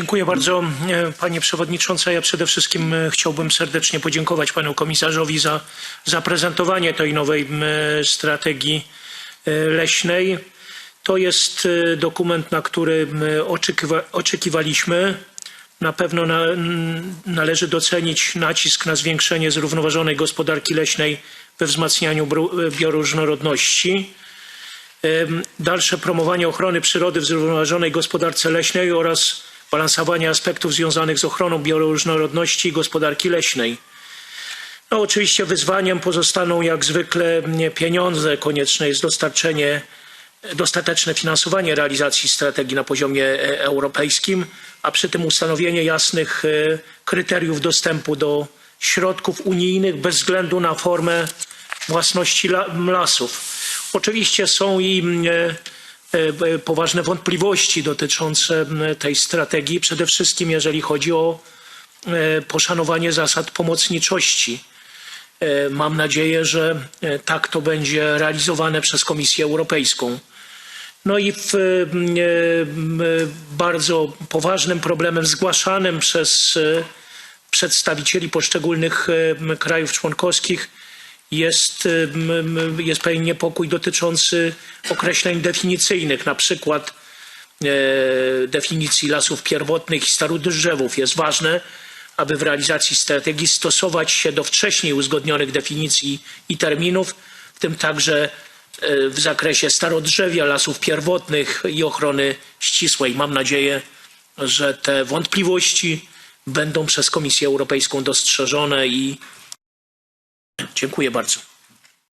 Dziękuję bardzo e, Pani Przewodnicząca. Ja przede wszystkim e, chciałbym serdecznie podziękować Panu Komisarzowi za zaprezentowanie tej nowej strategii e, leśnej. To jest dokument, na który oczekiwa, oczekiwaliśmy. Na pewno na, należy docenić nacisk na zwiększenie zrównoważonej gospodarki leśnej we wzmacnianiu bioróżnorodności. Dalsze promowanie ochrony przyrody w zrównoważonej gospodarce leśnej oraz balansowanie aspektów związanych z ochroną bioróżnorodności i gospodarki leśnej. No, oczywiście wyzwaniem pozostaną jak zwykle nie, pieniądze. Konieczne jest dostarczenie, dostateczne finansowanie realizacji strategii na poziomie e, europejskim, a przy tym ustanowienie jasnych e, kryteriów dostępu do środków unijnych bez względu na formę własności la- lasów. Oczywiście są i mm, e, e, poważne wątpliwości dotyczące tej strategii, przede wszystkim jeżeli chodzi o e, poszanowanie zasad pomocniczości. E, Mam nadzieję, że e, tak to będzie realizowane przez Komisję Europejską. No i w, e, bardzo poważnym problemem zgłaszanym przez e, przedstawicieli poszczególnych e, krajów członkowskich jest, m, jest pewien niepokój dotyczący określeń definicyjnych, na przykład e, definicji lasów pierwotnych i starodrzewów. Jest ważne, aby w realizacji strategii stosować się do wcześniej uzgodnionych definicji i terminów, w tym także e, w zakresie starodrzewia, lasów pierwotnych i ochrony ścisłej. Mam nadzieję, że te wątpliwości będą przez Komisję Europejską dostrzeżone i dziękuję bardzo.